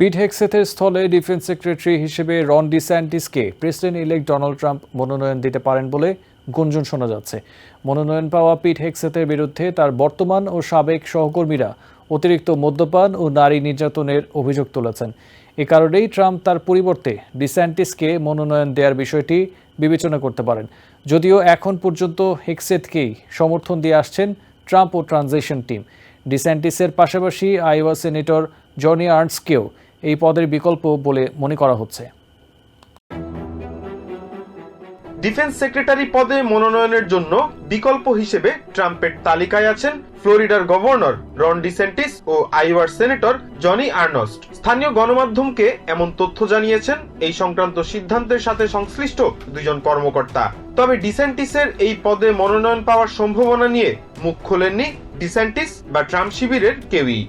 পিট হেক্সেথের স্থলে defence secretary হিসেবে রন ডিস্যান্টিসকে প্রেসিডেন্ট ইলেক্ট ডোনাল্ড ট্রাম্প মনোনয়ন দিতে পারেন বলে গুঞ্জন শোনা যাচ্ছে। মনোনয়ন পাওয়া পিট হেক্সেথের বিরুদ্ধে তার বর্তমান ও সাবেক সহকর্মীরা অতিরিক্ত মদ্যপান ও নারী নির্যাতনের অভিযোগ তুলেছেন। এ কারণেই ট্রাম্প তার পরিবর্তে ডিস্যান্টিসকে মনোনয়ন দেওয়ার বিষয়টি বিবেচনা করতে পারেন। যদিও এখন পর্যন্ত হেক্সেথকেই সমর্থন দিয়ে আসছেন ট্রাম্প ও ট্রানজিশন টিম। ডিস্যান্টিসের পাশাপাশি আইওয়া সেনেটর জনি আর্নসকেও এই পদের বিকল্প বলে মনে করা হচ্ছে। ডিফেন্স সেক্রেটারি পদে মনোনয়নের জন্য বিকল্প হিসেবে ট্রাম্পের তালিকায় আছেন ফ্লোরিডার গভর্নর রন ডিসেন্টিস ও আইওয়ার সেনেটর জনি আর্নস্ট। স্থানীয় গণমাধ্যমকে এমন তথ্য জানিয়েছেন। এই সংক্রান্ত সিদ্ধান্তের সাথে সংশ্লিষ্ট দুজন কর্মকর্তা। তবে ডিসেন্টিসের এই পদে মনোনয়ন পাওয়ার সম্ভাবনা নিয়ে মুখ খোলেননি ডিসেন্টিস বা ট্রাম্প শিবিরের কেউই।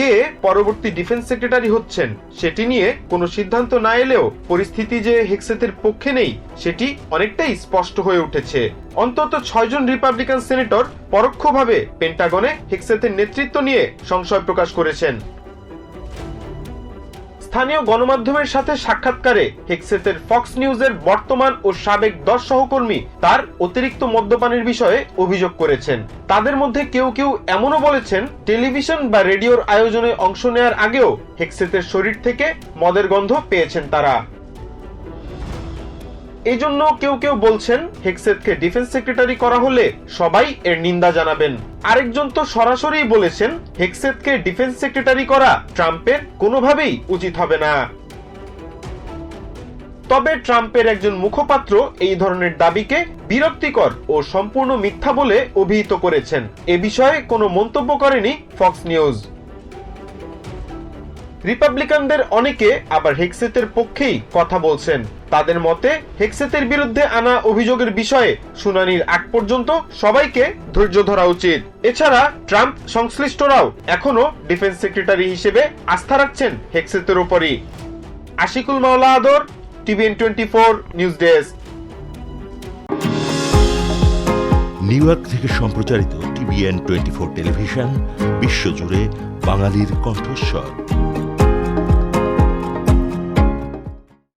কে পরবর্তী ডিফেন্স সেক্রেটারি হচ্ছেন সেটি নিয়ে কোনো সিদ্ধান্ত না এলেও পরিস্থিতি যে হেক্সেথের পক্ষে নেই, সেটি অনেকটাই স্পষ্ট হয়ে উঠেছে। অন্তত ছয়জন রিপাবলিকান সেনেটর পরোক্ষভাবে পেন্টাগনে হেক্সেথের নেতৃত্ব নিয়ে সংশয় প্রকাশ করেছেন। স্থানীয় গণমাধ্যমের সাথে সাক্ষাৎকারে হেক্সেসের ফক্স নিউজের বর্তমান ও সাবেক দশ সহকর্মী তার অতিরিক্ত মদ্যপানের বিষয়ে অভিযোগ করেছেন। তাদের মধ্যে কেউ কেউ এমনও বলেছেন, টেলিভিশন বা রেডিওর আয়োজনে অংশ নেয়ার আগেও হেক্সেসের শরীর থেকে মদের গন্ধ পেয়েছেন তারা। এই জন্য কেউ কেউ বলছেন হেক্সেতকে ডিফেন্স সেক্রেটারি করা হলে সবাই এর নিন্দা জানাবেন। আরেকজন তো সরাসরি বলেছেন হেক্সেতকে ডিফেন্স সেক্রেটারি করা ট্রাম্পের কোনোভাবেই উচিত হবে না। তবে ট্রাম্পের একজন মুখপাত্র এই ধরনের দাবিকে বিরক্তিকর ও সম্পূর্ণ মিথ্যা বলে অভিহিত করেছেন। এ বিষয়ে কোনো মন্তব্য করেনি ফক্স নিউজ। রিপাবলিকানদের অনেকে আবার হেক্সেতের পক্ষেই কথা বলছেন। তাদের মতে, হেক্সেতের বিরুদ্ধে আনা অভিযোগের বিষয়ে শুনানির আগ পর্যন্ত সবাইকে ধৈর্য ধরা উচিত। এছাড়া ট্রাম্প সংশ্লিষ্টরাও এখনও ডিফেন্স সেক্রেটারি হিসেবে আস্থা রাখছেন হেক্সেতের উপরই। Ashikul Mawla Adar, TVN twenty four news desk. New York থেকে সম্প্রচারিত টিভিএন টোয়েন্টি ফোর টেলিভিশন, বিশ্বজুড়ে বাঙালির কণ্ঠস্বর।